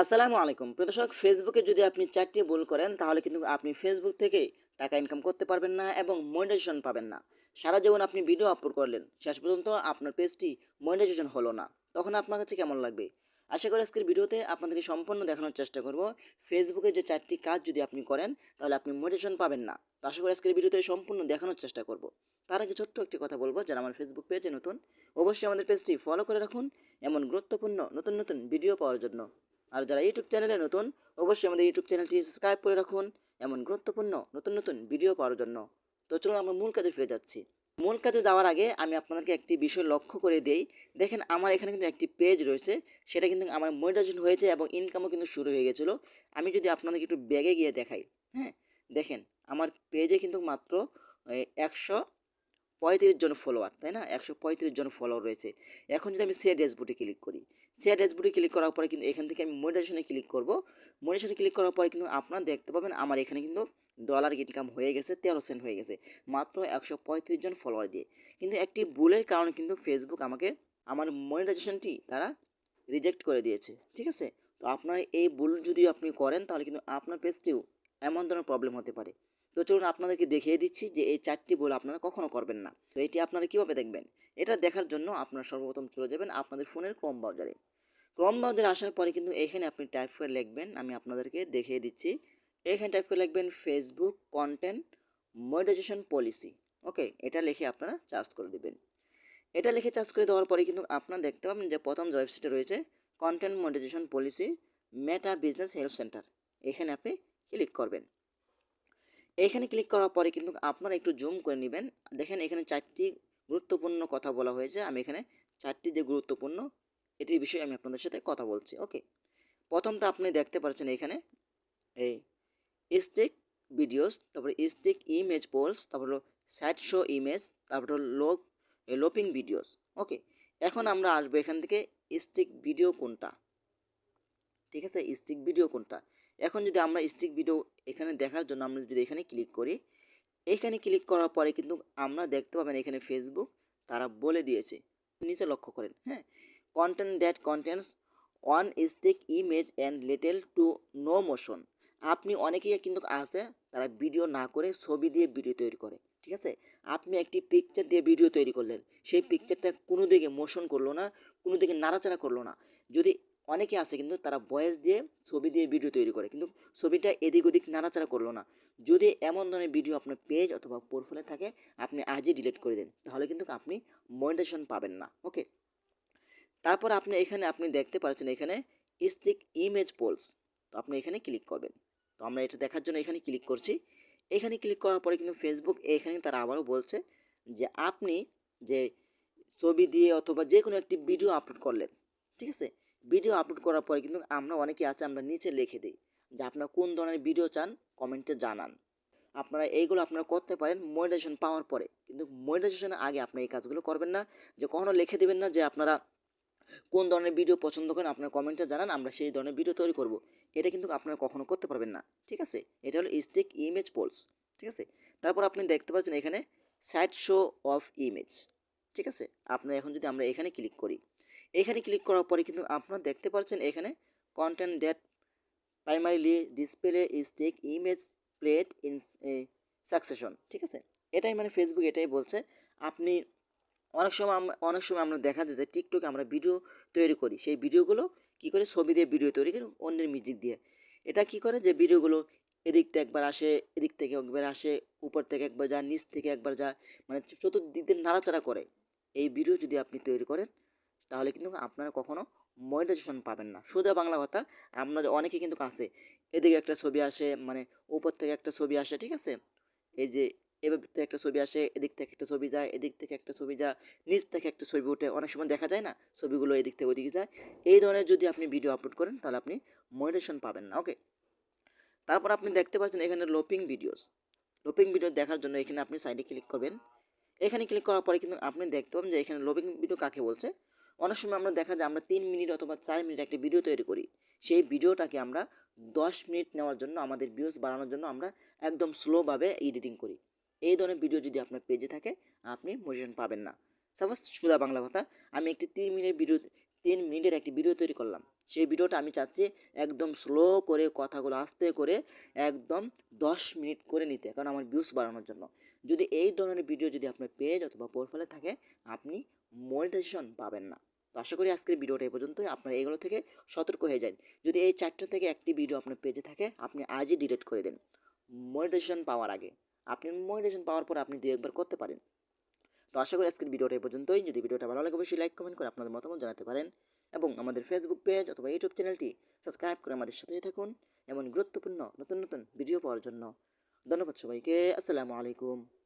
আসসালামু আলাইকুম। প্রদর্শক ফেসবুকে যদি আপনি চারটি ভুল করেন, তাহলে কিন্তু আপনি ফেসবুক থেকে টাকা ইনকাম করতে পারবেন না এবং মনিটাইজেশন পাবেন না। সারা জীবন আপনি ভিডিও আপলোড করলেন, শেষ পর্যন্ত আপনার পেজটি মনিটাইজেশন হলো না। তখন আপনার কাছে কেমন লাগবে? আশা করি আজকের ভিডিওতে আপনাদেরকে সম্পূর্ণ দেখানোর চেষ্টা করব। ফেসবুকে যে চারটি কাজ যদি আপনি করেন, তাহলে আপনি মনিটাইজেশন পাবেন না। তো আশা করি আজকের ভিডিওতে সম্পূর্ণ দেখানোর চেষ্টা করব। তার আগে ছোট্ট একটি কথা বলব, যারা আমার ফেসবুক পেজে নতুন, অবশ্যই আমাদের পেজটি ফলো করে রাখুন এমন গুরুত্বপূর্ণ, নতুন নতুন ভিডিও পাওয়ার জন্য। আর যারা ইউটিউব চ্যানেলে নতুন, অবশ্যই আমাদের ইউটিউব চ্যানেলটি সাবস্ক্রাইব করে রাখুন। এমন গুরুত্বপূর্ণ, নতুন নতুন ভিডিও পাওয়ার জন্য। তো চলুন আমরা মূল কাজে ফিরে যাচ্ছি। মূল কাজে যাওয়ার আগে আমি আপনাদেরকে একটি বিষয় লক্ষ্য করে দেই। দেখেন, আমার এখানে কিন্তু একটি পেজ রয়েছে। সেটা কিন্তু আমার মনিটাইজেশন হয়েছে এবং ইনকামও কিন্তু শুরু হয়ে গেছিল। আমি যদি আপনাদেরকে একটু ব্যাগে গিয়ে দেখাই হ্যাঁ? দেখেন, আমার পেজে কিন্তু মাত্র একশো পঁয়ত্রিশ জন ফলোয়ার তাই না? একশো পঁয়ত্রিশ জন ফলোয়ার রয়েছে। এখন যদি আমি শেয়ার ড্যাশবোর্ডে ক্লিক করি শেয়ার ড্যাশবোর্ডে ক্লিক করার পরে কিন্তু এখান থেকে আমি মোটিভেশনে ক্লিক করব। মোটিভেশনে ক্লিক করার পরে কিন্তু আপনারা দেখতে পাবেন আমার এখানে কিন্তু ডলার ইনকাম হয়ে গেছে, তেরো সেন্ট হয়ে গেছে, মাত্র একশো পঁয়ত্রিশ জন ফলোয়ার দিয়ে। কিন্তু একটি ভুলের কারণে কিন্তু ফেসবুক আমাকে আমার মনিটাইজেশনটি তারা রিজেক্ট করে দিয়েছে, ঠিক আছে? তো আপনার এই ভুল যদি আপনি করেন তাহলে কিন্তু আপনার পেজটিও এমন ধরনের প্রবলেম হতে পারে। তো চলুন আপনাদেরকে দেখিয়ে দিচ্ছি যে এই চারটি ভুল আপনারা কখনো করবেন না। তো এটি আপনারা কীভাবে দেখবেন? এটা দেখার জন্য আপনারা সর্বপ্রথম চলে যাবেন আপনাদের ফোনের ক্রম ব্রাউজারে। ক্রম ব্রাউজারে আসার পরে কিন্তু এখানে আপনি টাইপ করে লিখবেন, আমি আপনাদেরকে দেখিয়ে দিচ্ছি। এখানে টাইপ করে লিখবেন Facebook content monetisation policy. Okay, এটা লিখে আপনারা চার্জ করে দেবেন। এটা লিখে চার্জ করে দেওয়ার পরে কিন্তু আপনারা দেখতে পাবেন যে প্রথম যে ওয়েবসাইটে রয়েছে content monetisation policy, Meta business help centre. এখানে আপনি ক্লিক করবেন। এখানে ক্লিক করার পরে কিন্তু আপনারা একটু জুম করে নেবেন। দেখেন এখানে চারটি গুরুত্বপূর্ণ কথা বলা হয়েছে। আমি এখানে চারটি যে গুরুত্বপূর্ণ, এটির বিষয়ে আমি আপনাদের সাথে কথা বলছি। ওকে প্রথমটা আপনি দেখতে পাচ্ছেন এখানে, এই স্টিক ভিডিওস তারপরে স্টিক ইমেজ পোলস তারপর হলো সাইড শো ইমেজ তারপর লোক লোপিং ভিডিওস ওকে এখন আমরা আসব এখান থেকে স্টিক ভিডিও কোনটা? ঠিক আছে? স্টিক ভিডিও কোনটা? এখন যদি আমরা স্টিক ভিডিও এখানে দেখার জন্য আমরা যদি এখানে ক্লিক করি, এখানে ক্লিক করার পরে কিন্তু আমরা দেখতে পাবেন এখানে ফেসবুক তারা বলে দিয়েছে। নিচে লক্ষ্য করেন হ্যাঁ? Content that contains one static image and little to no motion আপনি অনেকেই কিন্তু আছে, তারা ভিডিও না করে ছবি দিয়ে ভিডিও তৈরি করে, ঠিক আছে? আপনি একটি পিকচার দিয়ে ভিডিও তৈরি করলেন, সেই পিকচারটা কোনো দিকে মোশন করল না কোনো দিকে নাড়াচাড়া করল না। যদি অনেকে আছে কিন্তু তারা ভয়েস দিয়ে ছবি দিয়ে ভিডিও তৈরি করে, কিন্তু ছবিটা এদিক ওদিক নাড়াচাড়া করল না। যদি এমন ধরনের ভিডিও আপনার পেজ অথবা পোর্টফোলে থাকে, আপনি আজই ডিলিট করে দেন, তাহলে কিন্তু আপনি মনিটেশন পাবেন না ওকে তারপর আপনি এখানে আপনি দেখতে পাচ্ছেন এখানে স্টিক ইমেজ পোলস তো আপনি এখানে ক্লিক করবেন। তো আমরা এটা দেখার জন্য এখানে ক্লিক করছি। এখানে ক্লিক করার পরে কিন্তু ফেসবুক এখানে তারা আবারও বলছে যে আপনি যে ছবি দিয়ে অথবা যে কোনো একটি ভিডিও আপলোড করলেন, ঠিক আছে? ভিডিও আপলোড করার পরে কিন্তু আমরা অনেকে আছে, আমরা নিচে লিখে দিই যে আপনারা কোন ধরনের ভিডিও চান কমেন্টে জানান। আপনারা এইগুলো আপনারা করতে পারেন মনিটাইজেশন পাওয়ার পরে। কিন্তু মনিটাইজেশনের আগে আপনি এই কাজগুলো করবেন না, যে কখনো লিখে দেবেন না যে আপনারা কোন ধরনের ভিডিও পছন্দ করেন, আপনার কমেন্টে জানান, আমরা সেই ধরনের ভিডিও তৈরি করব। এটা কিন্তু আপনারা কখনো করতে পারবেন না, ঠিক আছে? এটা হলো স্টিক ইমেজ পোলস ঠিক আছে? তারপর আপনি দেখতে পাচ্ছেন এখানে সাইড শো অফ ইমেজ ঠিক আছে? আপনার এখন যদি আমরা এখানে ক্লিক করি এখানে ক্লিক করার পরে কিন্তু আপনারা দেখতে পাচ্ছেন এখানে content that primarily display static image played in succession ঠিক আছে? এটাই মানে ফেসবুক এটাই বলছে। আপনি অনেক সময় অনেক সময় আমরা দেখা যায় যে টিকটকে আমরা ভিডিও তৈরি করি। সেই ভিডিওগুলো কী করে? ছবি দিয়ে ভিডিও তৈরি করি, অন্যের মিউজিক দিয়ে। এটা কি করে? যে ভিডিওগুলো এদিক থেকে একবার আসে, এদিক থেকে একবার আসে, উপর থেকে একবার যা নিচ থেকে একবার যা মানে চতুর্দিক দিয়ে নাড়াচাড়া করে। এই ভিডিও যদি আপনি তৈরি করেন তাহলে কিন্তু আপনারা কখনো মনিটাইজেশন পাবেন না। সোজা বাংলা কথা আপনাদের অনেকে কিন্তু আছে এদিকে একটা ছবি আসে মানে উপর থেকে একটা ছবি আসে, ঠিক আছে? এই যে এভাবে থেকে একটা ছবি আসে, এদিক থেকে একটা ছবি যায়, এদিক থেকে একটা ছবি যায়, নিচ থেকে একটা ছবি ওঠে, অনেক সময় দেখা যায় না, ছবিগুলো এদিক থেকে ওদিকে যায়। এই ধরনের যদি আপনি ভিডিও আপলোড করেন, তাহলে আপনি মনিটেশন পাবেন না ওকে তারপর আপনি দেখতে পাচ্ছেন এখানে লোপিং ভিডিওস লোপিং ভিডিও দেখার জন্য এখানে আপনি সাইডে ক্লিক করবেন। এখানে ক্লিক করার পরে কিন্তু আপনি দেখতে পাবেন যে এখানে লোপিং ভিডিও কাকে বলছে? অনেক সময় আমরা দেখা যায় আমরা তিন মিনিট অথবা চার মিনিট একটা ভিডিও তৈরি করি। সেই ভিডিওটাকে আমরা দশ মিনিট নেওয়ার জন্য, আমাদের ভিউজ বাড়ানোর জন্য আমরা একদম স্লোভাবে এডিটিং করি। এই ধরনের ভিডিও যদি আপনার পেজে থাকে, আপনি মোটিভেশন পাবেন না। সাপোজ সুদা বাংলা কথা, আমি একটি তিন মিনিট ভিডিও তিন মিনিটের একটি ভিডিও তৈরি করলাম। সেই ভিডিওটা আমি চাচ্ছি একদম স্লো করে কথাগুলো আস্তে করে একদম দশ মিনিট করে নিতে, কারণ আমার ভিউস বাড়ানোর জন্য। যদি এই ধরনের ভিডিও যদি আপনার পেজ অথবা প্রোফাইলে থাকে, আপনি মনিটাইজেশন পাবেন না। তো আশা করি আজকের ভিডিওটা এই পর্যন্তই। আপনারা এগুলো থেকে সতর্ক হয়ে যান। যদি এই চারটা থেকে একটি ভিডিও আপনার পেজে থাকে, আপনি আজই ডিলিট করে দিন। মনিটাইজেশন পাওয়ার আগে। আপনি মনিটাইজেশন পাওয়ার পর আপনি দু একবার করতে পারেন। তো আশা করি আজকের ভিডিওটা এই পর্যন্তই। যদি ভিডিওটা ভালো লাগে, অবশ্যই লাইক কমেন্ট করে আপনাদের মতামত জানাতে পারেন। এবং আমাদের ফেসবুক পেজ অথবা ইউটিউব চ্যানেলটি সাবস্ক্রাইব করে আমাদের সাথে থাকুন। এমন গুরুত্বপূর্ণ নতুন নতুন ভিডিও পাওয়ার জন্য। ধন্যবাদ সবাইকে। আসসালামু আলাইকুম।